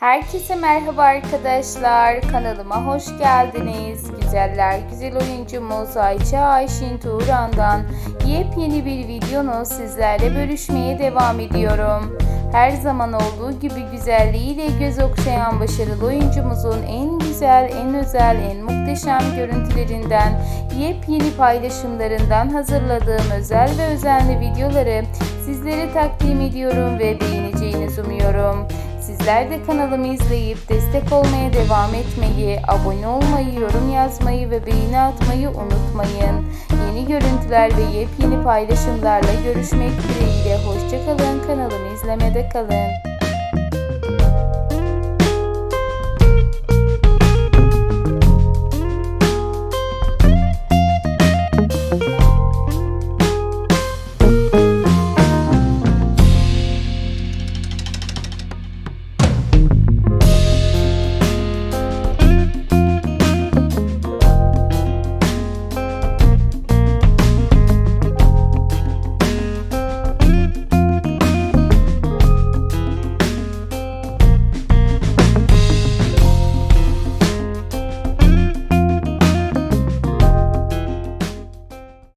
Herkese merhaba arkadaşlar. Kanalıma hoş geldiniz. Güzeller güzel oyuncumuz Ayça Ayşin Turan'dan yepyeni bir videonu sizlerle bölüşmeye devam ediyorum. Her zaman olduğu gibi güzelliğiyle göz okşayan başarılı oyuncumuzun en güzel, en özel, en muhteşem görüntülerinden, yepyeni paylaşımlarından hazırladığım özel ve özenli videoları sizlere takdim ediyorum ve beğeneceğinizi umuyorum. Sizler de kanalımı izleyip destek olmaya devam etmeyi, abone olmayı, yorum yazmayı ve beğeni atmayı unutmayın. Yeni görüntüler ve yepyeni paylaşımlarla görüşmek dileğiyle. Hoşçakalın kanalımı izlemede kalın.